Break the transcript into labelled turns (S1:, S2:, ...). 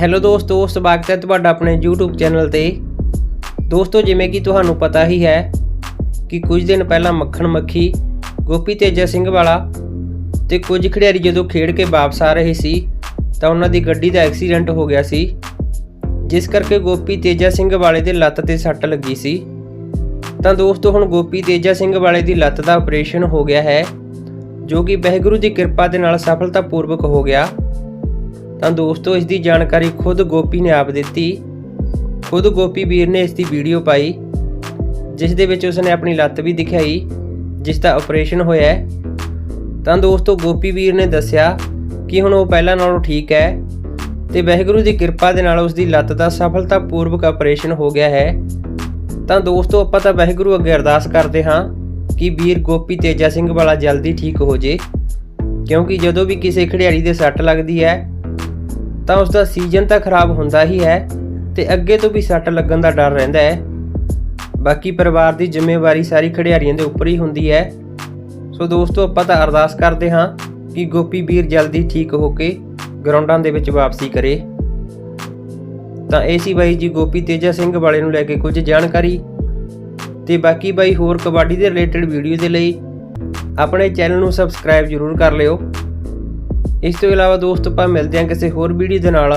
S1: Hello ਦੋਸਤੋ, ਸਵਾਗਤ ਹੈ ਤੁਹਾਡਾ ਆਪਣੇ YouTube ਚੈਨਲ ਤੇ। ਦੋਸਤੋ, ਜਿਵੇਂ ਕਿ ਤੁਹਾਨੂੰ ਪਤਾ ਹੀ ਹੈ ਕਿ ਕੁਝ ਦਿਨ ਪਹਿਲਾਂ ਮੱਖਣ ਮੱਖੀ, ਗੋਪੀ ਤੇਜਾ ਸਿੰਘ ਵਾਲਾ ਤੇ ਕੁਝ ਖਿਡਾਰੀ ਜਦੋਂ ਖੇਡ ਕੇ ਵਾਪਸ ਆ ਰਹੇ ਸੀ, ਤਾਂ ਉਹਨਾਂ ਦੀ ਗੱਡੀ ਦਾ ਐਕਸੀਡੈਂਟ ਹੋ ਗਿਆ ਸੀ, ਜਿਸ ਕਰਕੇ ਗੋਪੀ ਤੇਜਾ ਸਿੰਘ ਵਾਲੇ ਦੇ ਲੱਤ ਤੇ ਸੱਟ ਲੱਗੀ ਸੀ। ਤਾਂ ਦੋਸਤੋ, ਹੁਣ ਗੋਪੀ ਤੇਜਾ ਸਿੰਘ ਵਾਲੇ ਦੀ ਲੱਤ ਦਾ ਆਪਰੇਸ਼ਨ ਹੋ ਗਿਆ ਹੈ, ਜੋ ਕਿ ਵਾਹਿਗੁਰੂ ਦੀ ਕਿਰਪਾ ਦੇ ਨਾਲ ਸਫਲਤਾਪੂਰਵਕ ਹੋ ਗਿਆ। ਤਾਂ ਦੋਸਤੋ, ਇਸ ਦੀ ਜਾਣਕਾਰੀ ਖੁਦ ਗੋਪੀ ਨੇ ਆਪ ਦਿੱਤੀ। ਖੁਦ ਗੋਪੀ ਵੀਰ ਨੇ ਇਸ ਦੀ ਵੀਡੀਓ ਪਾਈ, ਜਿਸ ਦੇ ਵਿੱਚ ਉਸਨੇ ਆਪਣੀ ਲੱਤ ਵੀ ਦਿਖਾਈ, ਜਿਸ ਦਾ ਆਪਰੇਸ਼ਨ ਹੋਇਆ ਹੈ। ਤਾਂ ਦੋਸਤੋ, ਗੋਪੀ ਵੀਰ ਨੇ ਦੱਸਿਆ ਕਿ ਹੁਣ ਉਹ ਪਹਿਲਾਂ ਨਾਲੋਂ ਠੀਕ ਹੈ ਤੇ ਵਾਹਿਗੁਰੂ ਦੀ ਕਿਰਪਾ ਦੇ ਨਾਲ ਉਸ ਦੀ ਲੱਤ ਦਾ ਸਫਲਤਾਪੂਰਵਕ ਆਪਰੇਸ਼ਨ ਹੋ ਗਿਆ ਹੈ। ਤਾਂ ਦੋਸਤੋ, ਆਪਾਂ ਤਾਂ ਵਾਹਿਗੁਰੂ ਅੱਗੇ ਅਰਦਾਸ ਕਰਦੇ ਹਾਂ ਕਿ ਵੀਰ ਗੋਪੀ ਤੇਜਾ ਸਿੰਘ ਵਾਲਾ ਜਲਦੀ ਠੀਕ ਹੋ ਜੇ, ਕਿਉਂਕਿ ਜਦੋਂ ਵੀ ਕਿਸੇ ਖਿਡਾਰੀ ਦੇ ਸੱਟ ਲੱਗਦੀ ਹੈ ਤਾਂ ਉਸ ਦਾ ਸੀਜ਼ਨ ਤਾਂ ਖਰਾਬ ਹੁੰਦਾ ਹੀ ਹੈ ਤੇ ਅੱਗੇ ਤੋਂ ਵੀ ਸੱਟ ਲੱਗਣ ਦਾ ਡਰ ਰਹਿੰਦਾ ਹੈ। ਬਾਕੀ ਪਰਿਵਾਰ ਦੀ ਜ਼ਿੰਮੇਵਾਰੀ ਸਾਰੀ ਖਿਡਾਰੀਆਂ ਦੇ ਉੱਪਰ ਹੀ ਹੁੰਦੀ ਹੈ। ਸੋ ਦੋਸਤੋ, ਆਪਾਂ ਤਾਂ ਅਰਦਾਸ ਕਰਦੇ ਹਾਂ ਕਿ ਗੋਪੀ ਵੀਰ ਜਲਦੀ ਠੀਕ ਹੋ ਕੇ ਗਰਾਊਂਡਾਂ ਦੇ ਵਿੱਚ ਵਾਪਸੀ ਕਰੇ। ਤਾਂ ਇਹ ਸੀ ਬਾਈ ਜੀ ਗੋਪੀ ਤੇਜਾ ਸਿੰਘ ਵਾਲੇ ਨੂੰ ਲੈ ਕੇ ਕੁਝ ਜਾਣਕਾਰੀ। ਤੇ ਬਾਕੀ ਬਾਈ ਹੋਰ ਕਬੱਡੀ ਦੇ ਰਿਲੇਟਡ ਵੀਡੀਓ ਦੇ ਲਈ ਆਪਣੇ ਚੈਨਲ ਨੂੰ ਸਬਸਕ੍ਰਾਈਬ ਜ਼ਰੂਰ ਕਰ ਲਿਓ। ਇਸ ਤੋਂ ਇਲਾਵਾ ਦੋਸਤੋ ਆਪਾਂ ਮਿਲਦੇ ਹਾਂ ਕਿਸੇ ਹੋਰ ਵੀਡੀਓ ਦੇ ਨਾਲ